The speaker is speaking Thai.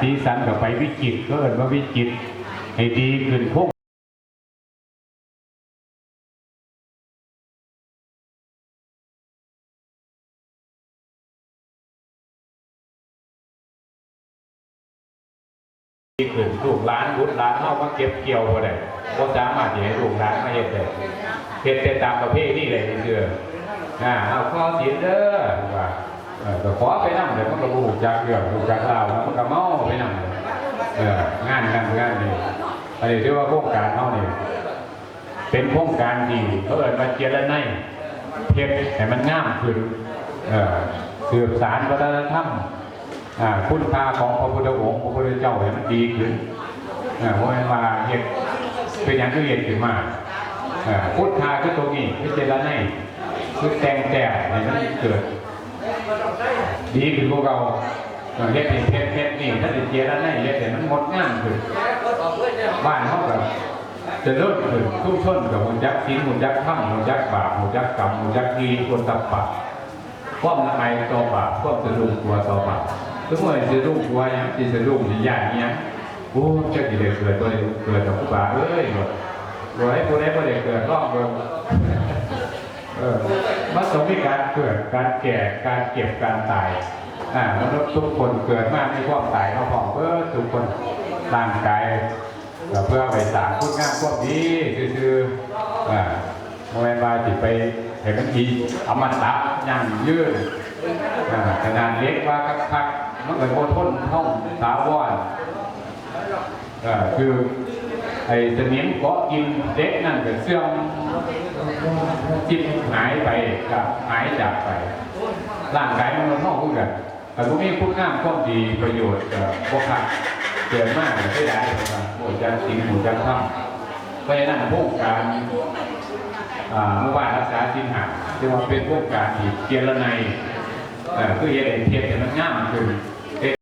สีสันกับไปวิจิตก็เอินว่าวิจิตให้ดีขึ้นพวกดีขึ้นลูกหลานบุตรหลานเข้ามาเก็บเกี่ยวบ่ได้ก็สามารถที่ให้ลูกหลานมาเฮ็ดได้เฮ็ดแต่ตามประเพณีเลยเด้ออ่าเอาข้อสินเด้อว่าเออ ก็ขอไปนำเลยมันก็บ่รู้จักเรื่องรู้จักราวแล้วมันก็เมาไปนำเลยเอองานกันงานนี้อันนี้ถือว่าโครงการเฮานี่เป็นโครงการที่เขาเอิ้นว่าเจรไนยเฮ็ดให้มันง่ามขึ้นเออสืบสารวัฒนธรรมอ่าคุณค่าของพระพุทธองค์พระพุทธเจ้าให้มันดีขึ้นอ่าเพราะว่าเหตุเป็นอย่างที่เหตุขึ้นมาอ่าพุทธาคือตรงนี้คือเจรไนคือแต่งแต่ให้มันเกิด ดีขึ้นพวกเราเอ่อเฮ็ดให้เพชรเพชรนี่ถ้าเป็นเจรไนยเฮ็ดให้มันงดงามขึ้นบ้านเขาแบบจะเลิศขึ้นทุกชนกับมุนยักษ์ทิ้งมุนยักษ์ถ้ำมุนยักษ์บาปมุนยักษ์กรรมมุนยักษ์ทีคนตับปะความละไมต่อบาปความสะดุ้งกลัวต่อบาปทุกเมื่อสะดุ้งกลัวยังสะดุ้งที่เนี้ยโอ้เจ้าที่ได้เกิดบ่ได้เกิดกับผู้บาเอ้ยบ่บ่ให้ผู้ใดบ่ได้เกิดรอบเบิ่ง เออมันต้องมีการเกิดการแก่การเก็บการตายอ่ามนุษย์ทุกคนเกิดมามีความตายเขาพร้อมเพื่อทุกคนร่างกายเพื่อไปสร้างคุณงามความดีคืออ่าโมเมนต์ว่าจิไปเห็นมันดีอมตะยั่งยืนอ่าขนาดเล็กว่าคักๆมันก็โคทนท่องสาวรอ่าคือ ไอ้สนิมเกาะกินเด็กนั่นก็เสื่อมจิตหายไปกับหายจากไป ร่างกายมันมันห้องคู่กันแต่พวกนี้พูดง่ามความดีประโยชน์กับพวกขัดเกิดมากเลยไม่ได้ครับหมูจันสิงห์หมูจันถ้ำเพราะฉะนั้นพวกการอ่าเมื่อวานรักษาสินหาจึงว่าเป็นพวกการที่เจรไนยคือเฮ็ดให้เทียบให้มันง่ามขึ้น